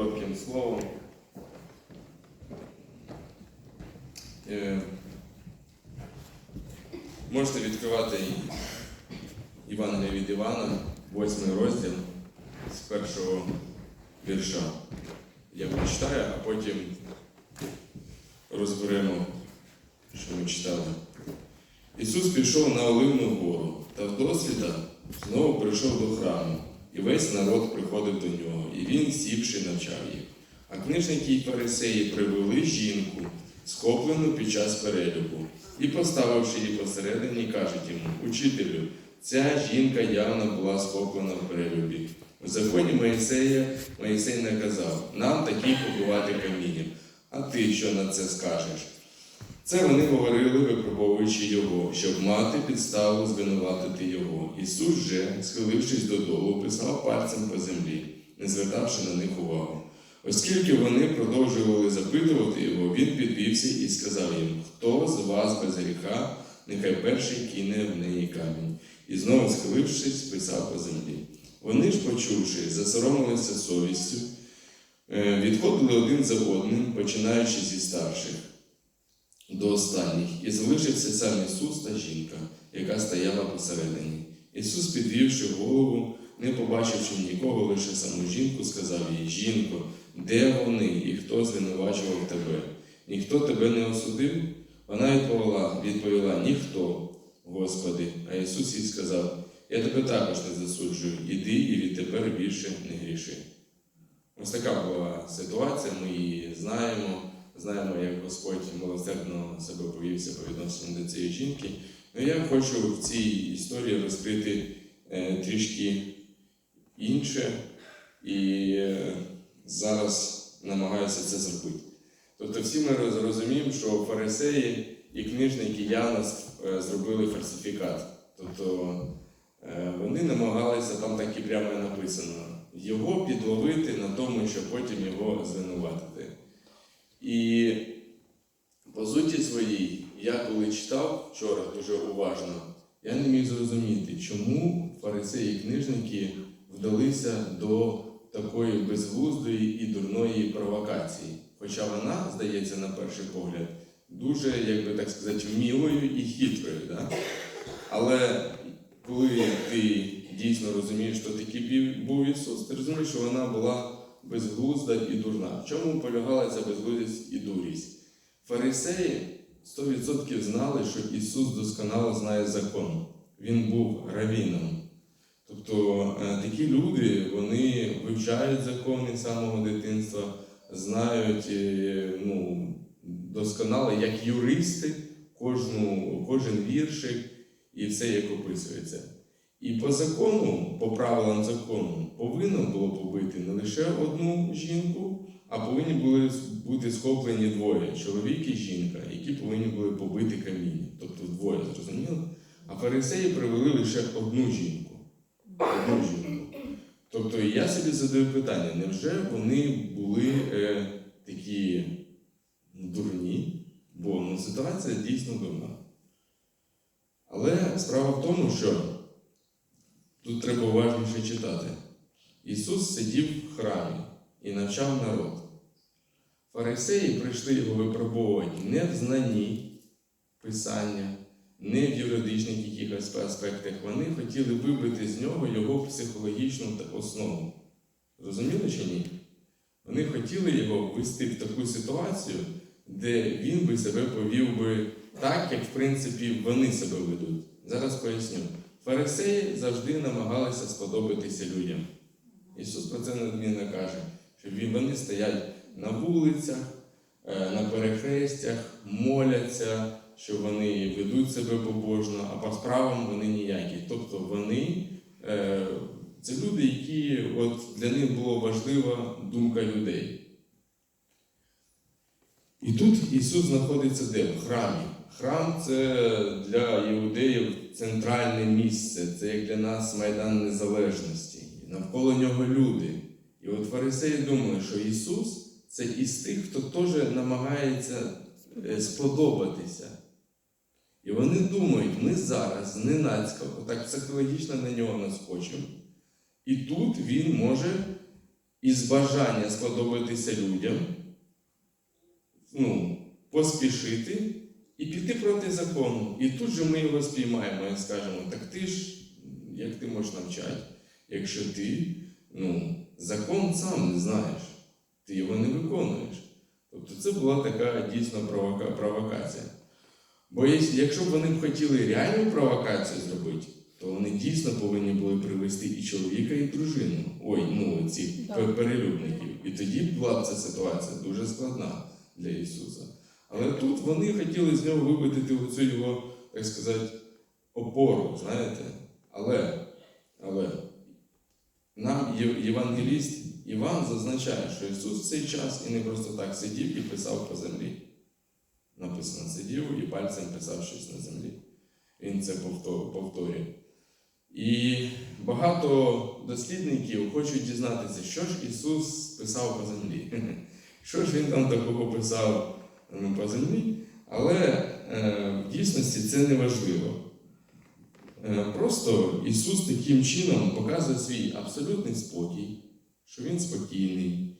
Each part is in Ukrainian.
коротким словом. Е, Можете відкривати Івангелія від Івана, восьмий розділ з першого вірша. Я прочитаю, а потім розберемо, що ми читали. Ісус пішов на Оливну гору та вдосвіта знову прийшов до храму, і весь народ приходив до нього, і він, сівши, навчав їх. А книжники й фарисеї привели жінку, схоплену під час перелюбу, і, поставивши її посередині, кажуть йому, учителю, ця жінка явно була схоплена в перелюбі. У законі Моїсея Моїсей наказав нам таких побивати камінням. А ти що на це скажеш? Це вони говорили, випробовуючи його, щоб мати підставу звинуватити його. Ісус же, схилившись додолу, писав пальцем по землі, не звертавши на них увагу. Оскільки вони продовжували запитувати його, він підвівся і сказав їм: Хто з вас без гріха, нехай перший кине в неї камінь. І знову схилившись, писав по землі. Вони ж, почувши, засоромилися совістю, е, відходили один за одним, починаючи зі старших до останніх, і залишився сам Ісус та жінка, яка стояла посередині. Ісус, підвівши голову, не побачивши нікого, лише саму жінку, сказав їй: Жінко, де вони і хто звинувачував тебе? Ніхто тебе не осудив? Вона відповіла, відповіла Ніхто, Господи. А Ісус їй сказав: Я тебе також не засуджую, іди і відтепер більше не гріши. Ось така була ситуація, ми її знаємо. Знаємо, як Господь милосердно себе повівся по відношенню до цієї жінки. Ну я хочу в цій історії розкрити е, трішки інше і е, зараз намагаюся це зробити. Тобто всі ми розуміємо, що фарисеї і книжники Яна е, зробили фальсифікат. Тобто е, вони намагалися, там так і прямо написано, його підловити на тому, щоб потім його звинуватити. І по суті своїй, я коли читав вчора дуже уважно, я не міг зрозуміти, чому фарисеї і книжники вдалися до такої безглуздої і дурної провокації. Хоча вона, здається, на перший погляд, дуже, як би так сказати, вмілою і хитрою. Да? Але коли ти дійсно розумієш, що такий був Ісус, ти розумієш, що вона була безглузда і дурна. В чому полягала ця безглуздість і дурість? Фарисеї 100% знали, що Ісус досконало знає закон. Він був равіном. Тобто е, такі люди вони вивчають закони самого дитинства, знають е, ну, досконало, як юристи, кожну, кожен віршик і все як описується. І по закону, по правилам закону, повинно було побити не лише одну жінку, а повинні були бути схоплені двоє чоловік і жінка, які повинні були побити каміння. Тобто двоє, зрозуміло? А фарисеї привели лише одну жінку. Одну жінку. Тобто я собі задаю питання: невже вони були е, такі дурні? Бо ну, ситуація дійсно дурна. Але справа в тому, що тут треба уважніше читати. Ісус сидів в храмі і навчав народ. Фарисеї прийшли його випробовувати не в знанні Писання, не в юридичних якихось аспектах. Вони хотіли вибити з нього його психологічну основу. Розуміли чи ні? Вони хотіли його ввести в таку ситуацію, де він би себе повів би так, як в принципі вони себе ведуть. Зараз поясню. Фарисеї завжди намагалися сподобатися людям. Ісус про це неодмінно каже, що вони стоять на вулицях, е, на перехрестях, моляться, що вони ведуть себе побожно, а по справам вони ніякі. Тобто вони е, це люди, які от для них була важлива думка людей. І тут Ісус знаходиться де? В храмі. Храм це для іудеїв центральне місце, це як для нас Майдан Незалежності. Навколо нього люди. І от фарисеї думали, що Ісус це із тих, хто теж намагається е, сподобатися. І вони думають, ми зараз зненацька, отак психологічно на нього наскочимо. І тут він може із бажання сподобатися людям, ну, поспішити і піти проти закону. І тут же ми його спіймаємо і скажемо, так ти ж, як ти можеш навчати, якщо ти ну, закон сам не знаєш, ти його не виконуєш. Тобто це була така дійсно провока- провокація. Бо якщо б вони б хотіли реальну провокацію зробити, то вони дійсно повинні були привести і чоловіка, і дружину. Ой, ну цих перелюбників. І тоді була б ця ситуація дуже складна для Ісуса. Але тут вони хотіли з нього вибити оцю його, так сказати, опору, знаєте. Але, але нам євангеліст Іван зазначає, що Ісус в цей час і не просто так сидів і писав по землі. Написано, сидів і пальцем писав щось на землі. Він це повто- повторює. І багато дослідників хочуть дізнатися, що ж Ісус писав по землі. Що ж він там такого писав по землі, але е, в дійсності це не важливо. Е, Просто Ісус таким чином показує свій абсолютний спокій, що Він спокійний,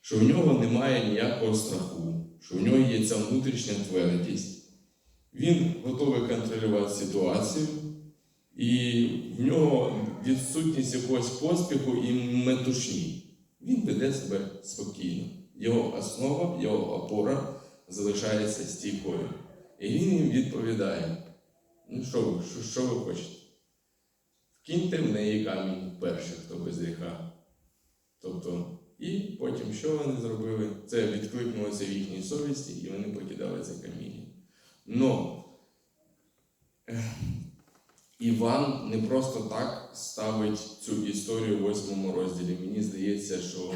що в нього немає ніякого страху, що в нього є ця внутрішня твердість. Він готовий контролювати ситуацію, і в нього відсутність якогось поспіху і метушні. Він веде себе спокійно. Його основа, його опора залишається стійкою. І він їм відповідає: ну що ви, що, що ви хочете? Вкиньте в неї камінь перший, хто без гріха. Тобто, і потім що вони зробили? Це відкликнулося в їхній совісті, і вони покидали це каміння. Но Іван не просто так ставить цю історію в восьмому розділі. Мені здається, що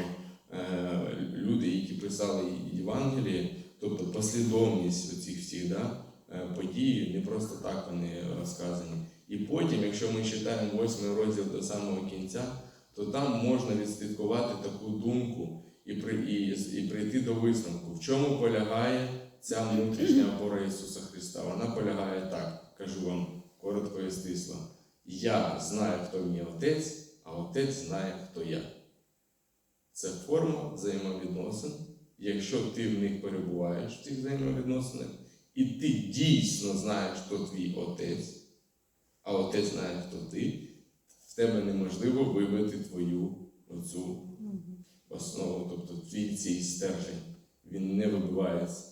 е, люди, які писали Євангеліє, тобто послідовність оцих всіх да, е, подій, не просто так вони розказані. І потім, якщо ми читаємо восьмий розділ до самого кінця, то там можна відслідкувати таку думку і, і, і прийти до висновку, в чому полягає ця внутрішня опора Ісуса Христа. Вона полягає так, кажу вам коротко і стисло. Я знаю, хто мій отець, а отець знає, хто я. Це форма взаємовідносин. Якщо ти в них перебуваєш в цих взаємовідносинах, і ти дійсно знаєш, хто твій отець, а отець знає, хто ти, в тебе неможливо вибити твою оцю основу, тобто твій цей стержень. Він не вибивається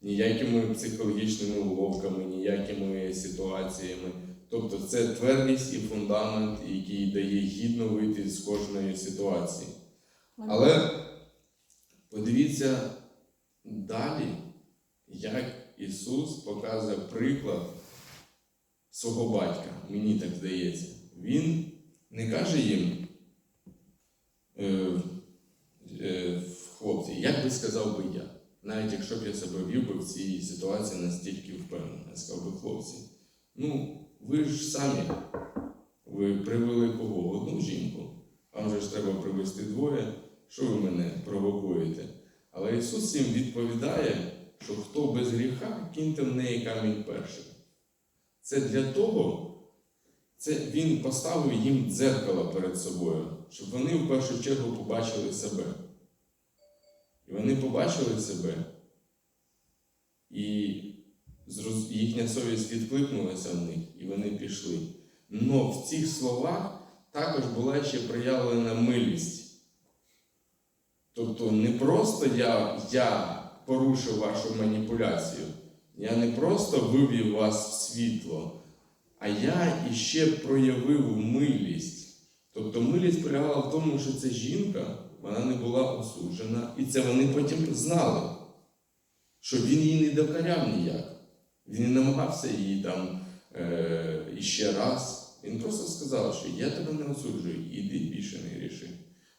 ніякими психологічними уловками, ніякими ситуаціями. Тобто це твердість і фундамент, який дає гідно вийти з кожної ситуації. Але подивіться далі, як Ісус показує приклад свого батька, мені так здається. Він не каже їм, е, е, хлопці, як би сказав би я, навіть якщо б я себе вів би в цій ситуації настільки впевнено, сказав би хлопці, ну ви ж самі, ви привели кого? Одну жінку, а вже ж треба привести двоє, що ви мене провокуєте? Але Ісус їм відповідає, що хто без гріха, киньте в неї камінь перший. Це для того, це Він поставив їм дзеркало перед собою, щоб вони в першу чергу побачили себе. І вони побачили себе, і їхня совість відкликнулася в них, і вони пішли. Но в цих словах також була ще проявлена милість. Тобто не просто я, я порушив вашу маніпуляцію, я не просто вивів вас в світло, а я іще проявив милість. Тобто милість полягала в тому, що ця жінка вона не була осуджена, і це вони потім знали, що він її не докаряв ніяк. Він не намагався її там е, іще раз. Він просто сказав, що я тебе не осуджую, іди більше не гріши.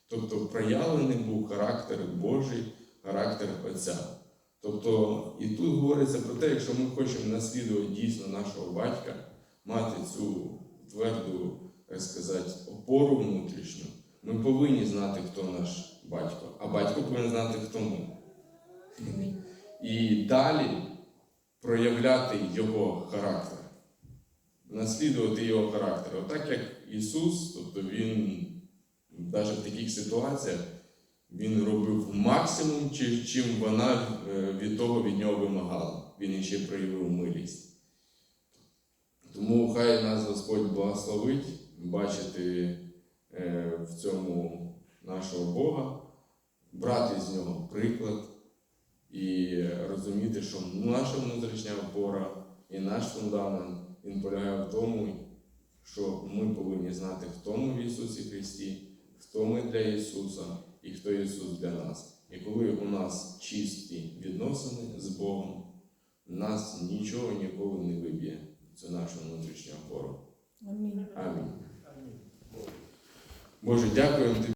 Тобто проявлений був характер Божий, характер Отця. Тобто, і тут говориться про те, якщо ми хочемо наслідувати дійсно нашого батька, мати цю тверду, так сказати, опору внутрішню, ми повинні знати, хто наш батько, а батько повинен знати, хто ми. І далі проявляти його характер, наслідувати його характер. Отак як Ісус, тобто Він навіть в таких ситуаціях Він робив максимум, чим вона е, від того від нього вимагала. Він іще проявив милість. Тому хай нас Господь благословить бачити е, в цьому нашого Бога, брати з нього приклад і розуміти, що наша внутрішня опора і наш фундамент він полягає в тому, що ми повинні знати, хто ми в Ісусі Христі, хто ми для Ісуса і хто Ісус для нас. І коли у нас чисті відносини з Богом, нас нічого ніколи не виб'є. Це наша внутрішня опора. Амінь. Амінь. Боже, дякуємо Тобі.